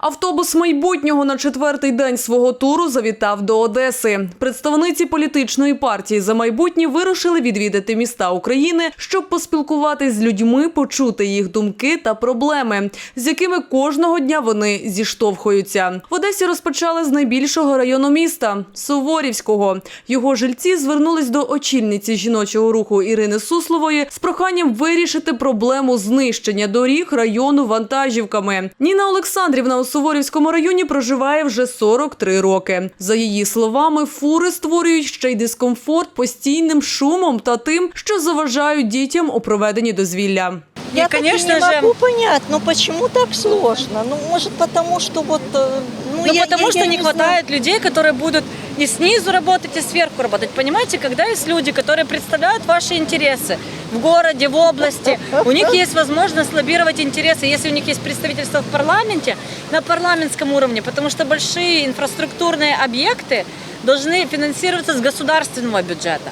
Автобус майбутнього на четвертий день свого туру завітав до Одеси. Представниці політичної партії за майбутнє вирушили відвідати міста України, щоб поспілкуватись з людьми, почути їх думки та проблеми, з якими кожного дня вони зіштовхуються. В Одесі розпочали з найбільшого району міста Суворівського. Його жильці звернулись до очільниці жіночого руху Ірини Суслової з проханням вирішити проблему знищення доріг району вантажівками. Ніна Олександрівна Суворівському районі проживає вже 43 роки. За її словами, фури створюють ще й дискомфорт постійним шумом та тим, що заважають дітям у проведенні дозвілля. Я И, конечно не же- могу понять, ну почему так сложно? Ну, может, потому что вот... э, Ну, Ну, я, потому я- что я не знаю. хватает людей, которые будут и снизу работать, и сверху работать. Понимаете, когда есть люди, которые представляют ваши интересы в городе, в области, у них есть возможность лоббировать интересы, если у них есть представительство в парламенте, на парламентском уровне, потому что большие инфраструктурные объекты должны финансироваться с государственного бюджета.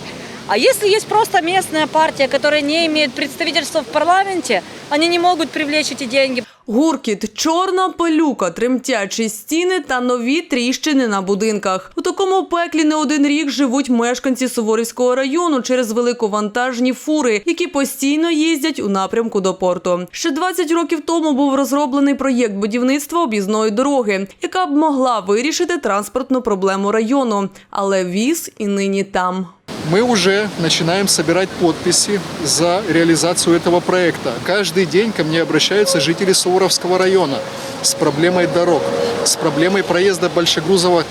А если есть просто местная партия, которая не имеет представительства в парламенте, они не могут привлечь эти деньги. Гуркіт, чорна пилюка, тремтячі стіни та нові тріщини на будинках. У такому пеклі не один рік живуть мешканці Суворівського району через великовантажні фури, які постійно їздять у напрямку до порту. Ще 20 років тому був розроблений проєкт будівництва об'їзної дороги, яка б могла вирішити транспортну проблему району. Але віз і нині там. Мы уже начинаем собирать подписи за реализацию этого проекта. Каждый день ко мне обращаются жители Суворовского района с проблемой дорог, с проблемой проезда большегрузового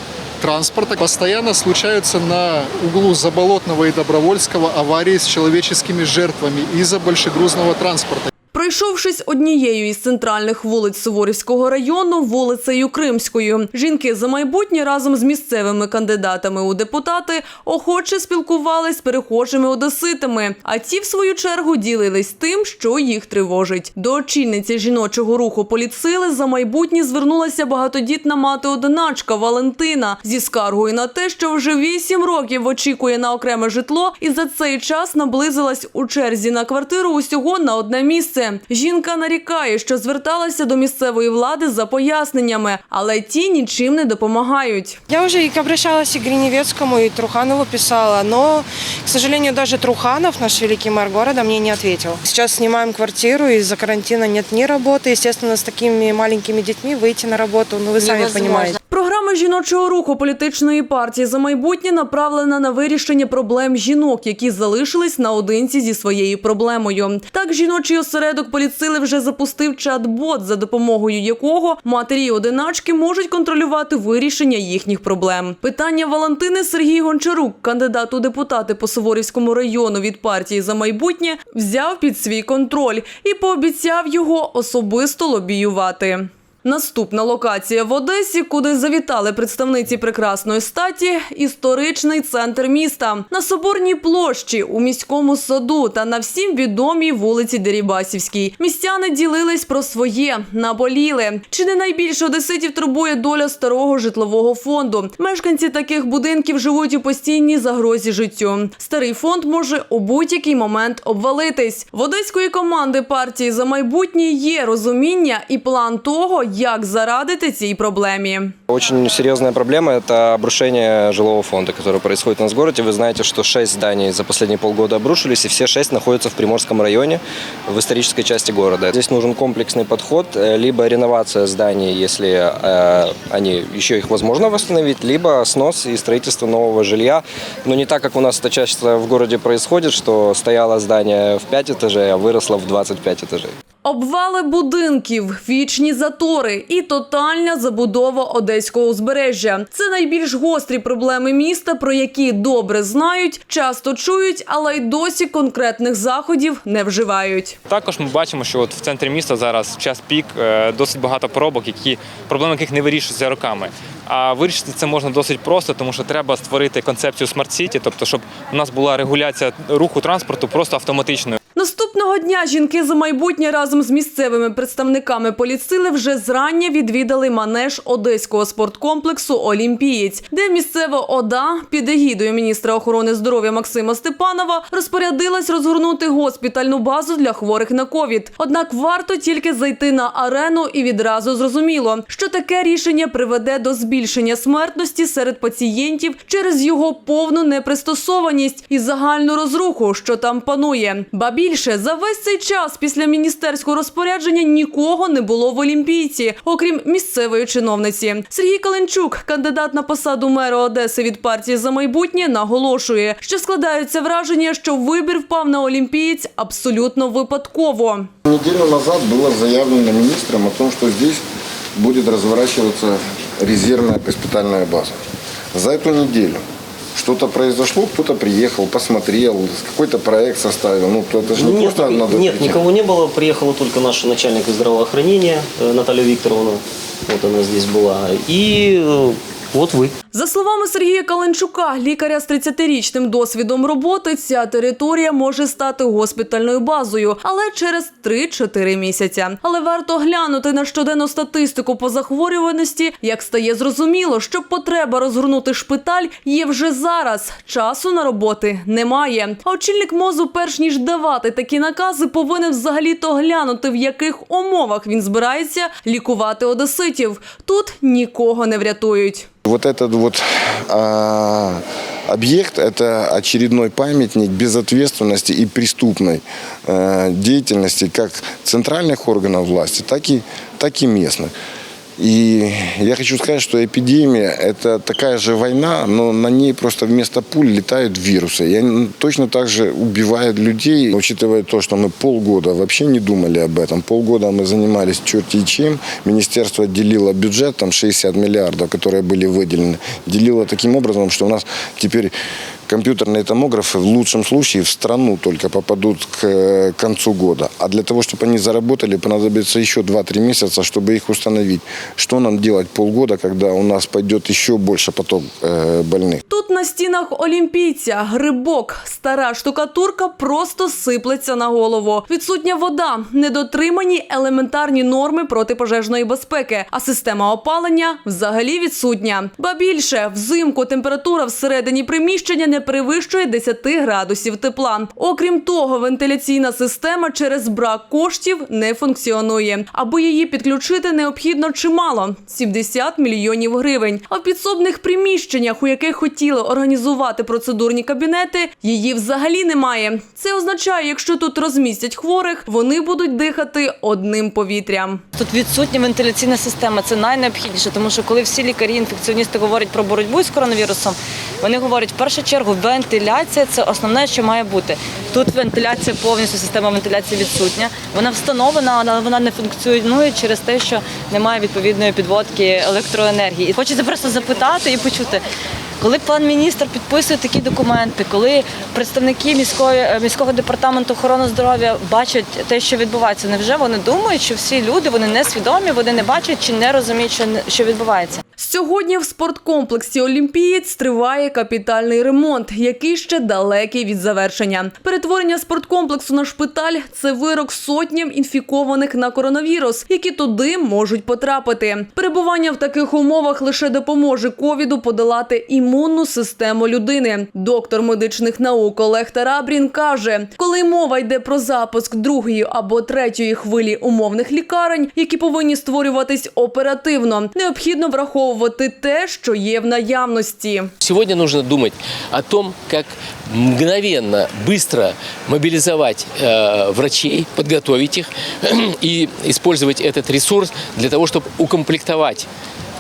транспорта. Постоянно случаются на углу Заболотного и Добровольского аварии с человеческими жертвами из-за большегрузного транспорта. Пройшовшись однією із центральних вулиць Суворівського району, вулицею Кримською, жінки за майбутнє разом з місцевими кандидатами у депутати охоче спілкувались з перехожими одеситами. А ті, в свою чергу, ділились тим, що їх тривожить. До очільниці жіночого руху політсили за майбутнє звернулася багатодітна мати-одиначка Валентина зі скаргою на те, що вже вісім років очікує на окреме житло, і за цей час наблизилась у черзі на квартиру усього на одне місце. Жінка нарікає, що зверталася до місцевої влади за поясненнями, але ті нічим не допомагають. Я уже и обращалась и к Гриневецкому, и Труханову писала, но, к сожалению, даже Труханов, наш великий мэр города, мне не ответил. Сейчас снимаем квартиру, из-за карантина нет ни работы. Естественно, с такими маленькими детьми выйти на работу, ну вы сами Невозможно. Програма жіночого руху політичної партії за майбутнє направлена на вирішення проблем жінок, які залишились наодинці зі своєю проблемою. Так, жіночий осередок поліцили вже запустив чат-бот, за допомогою якого матері одиначки можуть контролювати вирішення їхніх проблем. Питання Валентини Сергій Гончарук, кандидат у депутати по Суворівському району від партії за майбутнє, взяв під свій контроль і пообіцяв його особисто лобіювати. Наступна локація в Одесі, куди завітали представниці прекрасної статі, історичний центр міста на соборній площі у міському саду та на всім відомій вулиці Дерібасівській. Містяни ділились про своє, наболіли. Чи не найбільше одеситів турбує доля старого житлового фонду? Мешканці таких будинків живуть у постійній загрозі життю. Старий фонд може у будь-який момент обвалитись. В одеської команди партії за майбутнє є розуміння і план того, як зарадити цій проблемі. Очень серьезная проблема – это обрушение жилого фонда, которое происходит у нас в городе. Вы знаете, что шесть зданий за последние полгода обрушились, и все шесть находятся в Приморском районе, в исторической части города. Здесь нужен комплексный подход, э, либо реновация зданий, если э, они еще их возможно восстановить, либо снос и строительство нового жилья. Но не так, как у нас это часто в городе происходит, что стояло здание в 5 этажей, а выросло в 25 этажей. Обвали будинків, вічні затори і тотальна забудова одеського узбережжя. Це найбільш гострі проблеми міста, про які добре знають, часто чують, але й досі конкретних заходів не вживають. Також ми бачимо, що от в центрі міста зараз в час пік е, досить багато пробок, які проблеми яких не вирішуються роками. А вирішити це можна досить просто, тому що треба створити концепцію смарт-сіті, тобто, щоб у нас була регуляція руху транспорту просто автоматичною. Наступного дня жінки за майбутнє разом з місцевими представниками поліцили вже зрання відвідали манеж одеського спорткомплексу Олімпієць, де місцева ОДА під егідою міністра охорони здоров'я Максима Степанова розпорядилась розгорнути госпітальну базу для хворих на ковід. Однак варто тільки зайти на арену і відразу зрозуміло, що таке рішення приведе до збільшення смертності серед пацієнтів через його повну непристосованість і загальну розруху, що там панує. Ба більше за весь цей час після міністерського розпорядження нікого не було в Олімпійці, окрім місцевої чиновниці. Сергій Каленчук, кандидат на посаду мера Одеси від партії за майбутнє, наголошує, що складаються враження, що вибір впав на олімпієць абсолютно випадково. Неделю назад было заявлено министром о том, что здесь будет разворачиваться резервная госпитальная база. За эту неделю что-то произошло, кто-то приехал, посмотрел, какой-то проект составил. Ну, то это же не Нет, просто надо нет, прийти. никого не было. Приехала только наша начальник здравоохранения э, Наталья Викторовна. Вот она здесь была. И э, вот вы. За словами Сергія Каленчука, лікаря з 30-річним досвідом роботи, ця територія може стати госпітальною базою, але через 3-4 місяця. Але варто глянути на щоденну статистику по захворюваності, як стає зрозуміло, що потреба розгорнути шпиталь є вже зараз. Часу на роботи немає. А очільник мозу, перш ніж давати такі накази, повинен взагалі-то глянути, в яких умовах він збирається лікувати одеситів. Тут нікого не врятують. Вот этот вот а, объект – это очередной памятник безответственности и преступной э, деятельности как центральных органов власти, так и, так и местных. И я хочу сказать, что эпидемия – это такая же война, но на ней просто вместо пуль летают вирусы. И они точно так же убивают людей, учитывая то, что мы полгода вообще не думали об этом. Полгода мы занимались черти чем. Министерство отделило бюджет, там 60 миллиардов, которые были выделены. Делило таким образом, что у нас теперь компьютерные томографы в лучшем случае в страну только попадут к э, концу года. А для того, чтобы они заработали, понадобится еще 2-3 месяца, чтобы их установить. Что нам делать полгода, когда у нас пойдет еще больше поток э, больных? Тут на стінах олімпійця грибок, стара штукатурка просто сиплеться на голову. Відсутня вода, недотримані елементарні норми протипожежної безпеки, а система опалення взагалі відсутня. Ба більше взимку температура всередині приміщення не перевищує 10 градусів тепла. Окрім того, вентиляційна система через брак коштів не функціонує. Аби її підключити, необхідно чимало 70 мільйонів гривень. А в підсобних приміщеннях, у яких хотіли організувати процедурні кабінети, її взагалі немає. Це означає, якщо тут розмістять хворих, вони будуть дихати одним повітрям. Тут відсутня вентиляційна система. Це найнеобхідніше, тому що коли всі лікарі, інфекціоністи говорять про боротьбу з коронавірусом, вони говорять в першу чергу вентиляція це основне, що має бути. Тут вентиляція повністю система вентиляції відсутня. Вона встановлена, але вона не функціонує через те, що немає відповідної підводки електроенергії. І хочеться просто запитати і почути. Коли пан міністр підписує такі документи, коли представники міської е, міського департаменту охорони здоров'я бачать те, що відбувається, невже вони думають, що всі люди вони не свідомі, вони не бачать чи не розуміють, що що відбувається? Сьогодні в спорткомплексі Олімпієць триває капітальний ремонт, який ще далекий від завершення. Перетворення спорткомплексу на шпиталь це вирок сотням інфікованих на коронавірус, які туди можуть потрапити. Перебування в таких умовах лише допоможе ковіду подолати імунну систему людини. Доктор медичних наук Олег Тарабрін каже, коли мова йде про запуск другої або третьої хвилі умовних лікарень, які повинні створюватись оперативно, необхідно враховувати те, що є в наявності. Сегодня нужно думать о том, как мгновенно, быстро мобилизовать э, врачей, подготовить их и использовать этот ресурс для того, чтобы укомплектовать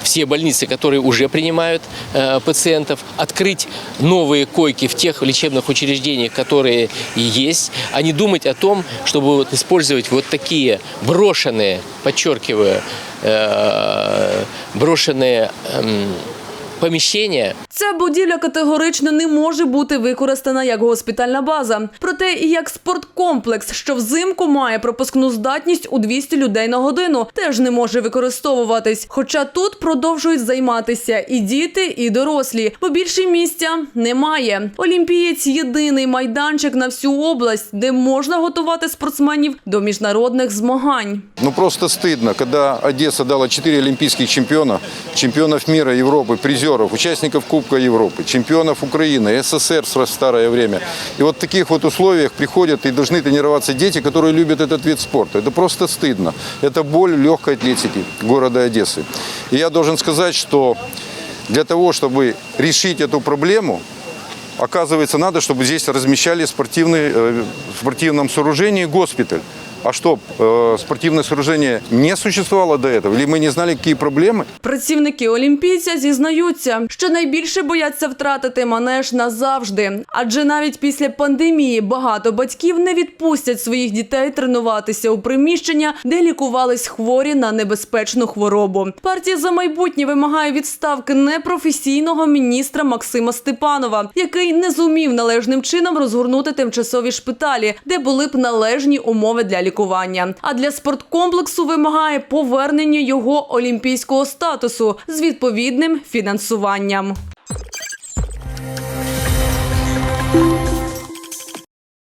все больницы, которые уже принимают э, пациентов, открыть новые койки в тех лечебных учреждениях, которые есть, а не думать о том, чтобы вот использовать вот такие брошенные, подчеркиваю, э, брошенные эм, помещение Ця будівля категорично не може бути використана як госпітальна база. Проте і як спорткомплекс, що взимку має пропускну здатність у 200 людей на годину, теж не може використовуватись. Хоча тут продовжують займатися і діти, і дорослі, бо більше місця немає. Олімпієць єдиний майданчик на всю область, де можна готувати спортсменів до міжнародних змагань. Ну просто стыдно, когда Одесса дала 4 олимпийских чемпиона, чемпионов мира, Европы, призеров, участников Кубка Европы, чемпионов Украины, СССР в старое время. И вот в таких вот условиях приходят и должны тренироваться дети, которые любят этот вид спорта. Это просто стыдно. Это боль легкой атлетики города Одессы. И я должен сказать, что для того, чтобы решить эту проблему, Оказывается, надо, чтобы здесь размещали спортивный, э, в спортивном сооружении госпиталь. А что, э, спортивное сооружение не существовало до этого? Или мы не знали, какие проблемы? Працівники олімпійця зізнаються, що найбільше бояться втратити манеж назавжди. Адже навіть після пандемії багато батьків не відпустять своїх дітей тренуватися у приміщення, де лікувались хворі на небезпечну хворобу. Партія за майбутнє вимагає відставки непрофесійного міністра Максима Степанова, який не зумів належним чином розгорнути тимчасові шпиталі, де були б належні умови для лікування. А для спорткомплексу вимагає повернення його олімпійського статусу з відповідним фінансуванням.